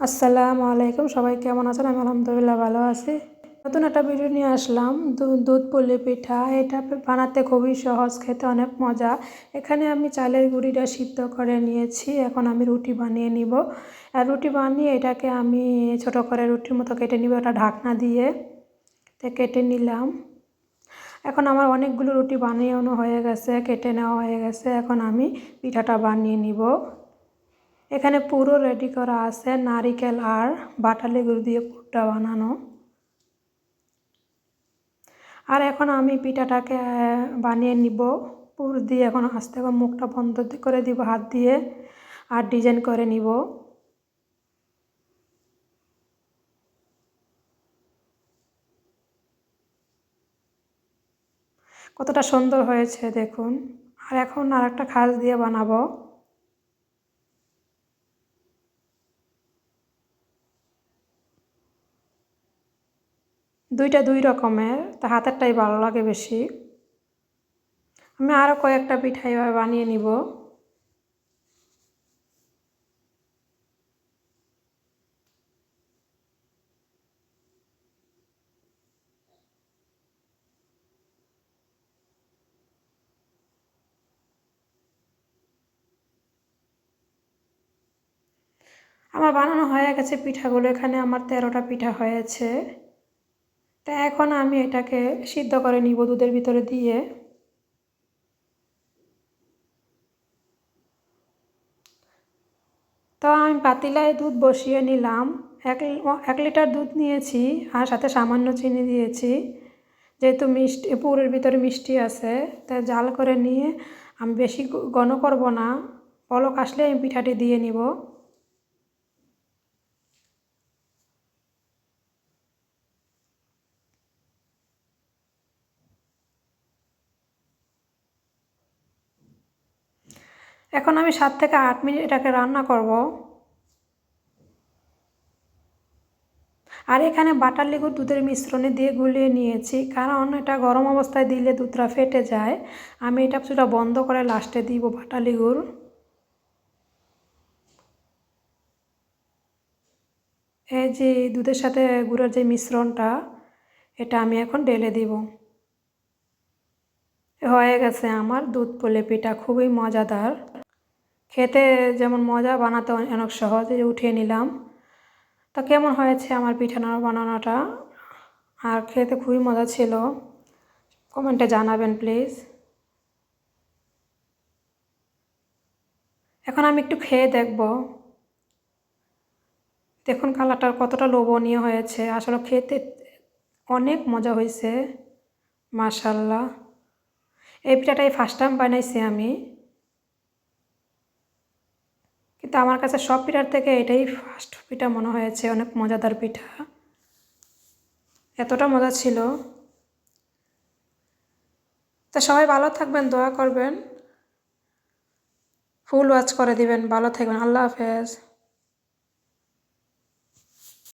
আসসালামু আলাইকুম। সবাই কেমন আছেন? আমি আলহামদুলিল্লাহ ভালো আছি। নতুন একটা ভিডিও নিয়ে আসলাম। দুধ, পুলি পিঠা, এটা বানাতে খুবই সহজ, খেতে অনেক মজা। এখানে আমি চালের গুঁড়িটা সিদ্ধ করে নিয়েছি। এখন আমি রুটি বানিয়ে নিব। আর রুটি বানিয়ে এটাকে আমি ছোট করে রুটির মতো কেটে নিব এটা ঢাকনা দিয়ে। তো কেটে নিলাম। এখন আমার অনেকগুলো রুটি বানিয়েও হয়ে গেছে, কেটে নেওয়া হয়ে গেছে। এখন আমি পিঠাটা বানিয়ে নিব। এখানে পুরো রেডি করা আছে, নারিকেল আর বাটালি গুঁড়ো দিয়ে পুরটা বানানো। আর এখন আমি পিঠাটাকে বানিয়ে নিব। পুর দিয়ে এখন আস্তে করে মুখটা বন্ধ করে দিব, হাত দিয়ে, আর ডিজাইন করে নিব। কতটা সুন্দর হয়েছে, দেখুন। আর এখন আর একটা খাস দিয়ে বানাবো। দুইটা দুই রকমের, তা হাতেরটাই ভালো লাগে বেশি। আমি আরও কয়েকটা পিঠা এভাবে বানিয়ে নিব। আমার বানানো হয়ে গেছে পিঠাগুলো, এখানে আমার তেরোটা পিঠা হয়েছে। তা এখন আমি এটাকে সিদ্ধ করে নিব দুধের ভিতরে দিয়ে। তো আমি পাতিলায় দুধ বসিয়ে নিলাম। এক এক লিটার দুধ নিয়েছি আর সাথে সামান্য চিনি দিয়েছি। যেহেতু মিষ্টি, পুরের ভিতরে মিষ্টি আছে, তাই জাল করে নিয়ে আমি বেশি ঘন করব না। পলক আসলে আমি পিঠাটি দিয়ে নিব। এখন আমি সাত থেকে আট মিনিট এটাকে রান্না করব। আর এখানে বাটার লেগুর দুধের মিশ্রণে দিয়ে গুলিয়ে নিয়েছি, কারণ এটা গরম অবস্থায় দিলে দুধটা ফেটে যায়। আমি এটা কিছুটা বন্ধ করে লাস্টে দিব বাটার লেগুর এই যে দুধের সাথে গুড়ের যে মিশ্রণটা, এটা আমি এখন ঢেলে দিব। হয়ে গেছে আমার দুধ পোলে পিঠা, খুবই মজাদার। খেতে যেমন মজা, বানাতে অনেক সহজ। সহজে উঠিয়ে নিলাম। তা কেমন হয়েছে আমার পিঠা বানানোটা? আর খেতে খুবই মজা ছিল। কমেন্টে জানাবেন, প্লিজ। এখন আমি একটু খেয়ে দেখব। দেখুন কালারটার কতটা লোভনীয় হয়েছে। আসলে খেতে অনেক মজা হয়েছে। মাশাল্লাহ এই পিঠাটাই ফার্স্ট টাইম বানাইছি আমি। কিন্তু আমার কাছে সব পিঠার থেকে এটাই ফার্স্ট পিঠা মনে হয়েছে, অনেক মজাদার পিঠা। এতটা মজা ছিল। তা সবাই ভালো থাকবেন, দোয়া করবেন। ফুল ওয়াচ করে দিবেন, ভালো থাকবেন। আল্লাহ হাফেজ।